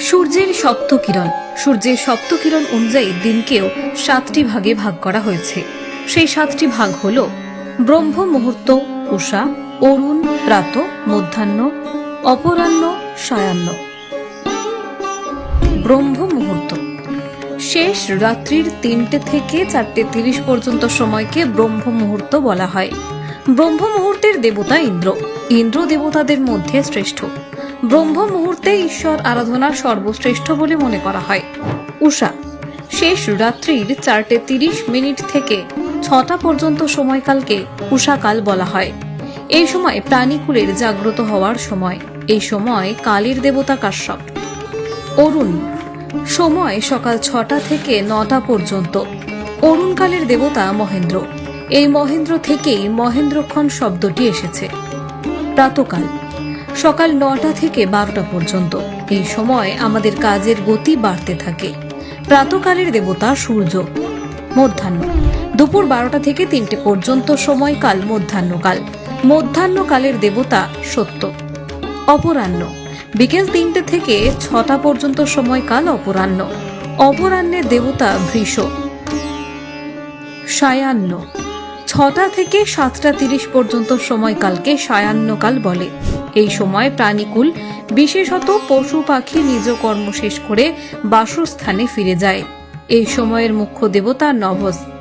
সূর্যের সপ্তকিরণ সূর্যের সপ্তকিরণ অনুযায়ী দিনকেও সাতটি ভাগে ভাগ করা হয়েছে। সেই সাতটি ভাগ হল ব্রহ্ম মুহূর্ত, উষা, অরুণ, প্রাত, মধ্যাহ্ন, অপরাহ্ন, সায়াহ্ন। ব্রহ্ম মুহূর্ত। শেষ রাত্রির তিনটে থেকে চারটে তিরিশ পর্যন্ত সময়কে ব্রহ্ম মুহূর্ত বলা হয়। ব্রহ্ম মুহূর্তের দেবতা ইন্দ্র। ইন্দ্র দেবতাদের মধ্যে শ্রেষ্ঠ। ব্রহ্ম মুহূর্তে ঈশ্বর আরাধনার সর্বশ্রেষ্ঠ বলে মনে করা হয়। উষা, শেষ রাত্রির চারটে তিরিশ মিনিট থেকে ছটা পর্যন্ত সময়কালকে উষাকাল বলা হয়। এই সময় প্রাণীকুলের জাগ্রত হওয়ার সময়। এই সময় কালীর দেবতা কাশ্যপ। অরুণ, সময় সকাল ছটা থেকে নটা পর্যন্ত। অরুণকালের দেবতা মহেন্দ্র। এই মহেন্দ্র থেকেই মহেন্দ্রক্ষণ শব্দটি এসেছে। প্রাতকাল সকাল নটা থেকে বারোটা পর্যন্ত। এই সময় আমাদের কাজের গতি বাড়তে থাকে। প্রাতকালের দেবতা সূর্য। মধ্যাহ্ন। দুপুর বারোটা থেকে তিনটে পর্যন্ত সময়কাল মধ্যাহ্নকাল। মধ্যাহ্নকালের দেবতা সত্য। অপরাহ্ন। বিকেল তিনটে থেকে ছটা পর্যন্ত সময়কাল অপরাহ্ন। অপরাহ্নের দেবতা ভৃষ। সায়াহ্ন। ছটা থেকে সাতটা তিরিশ পর্যন্ত সময়কালকে সায়াহ্নকাল বলে। এই সময় প্রাণীকুল, বিশেষত পশু পাখি নিজ কর্ম শেষ করে বাসস্থানে ফিরে যায়। এই সময়ের মুখ্য দেবতা নভস।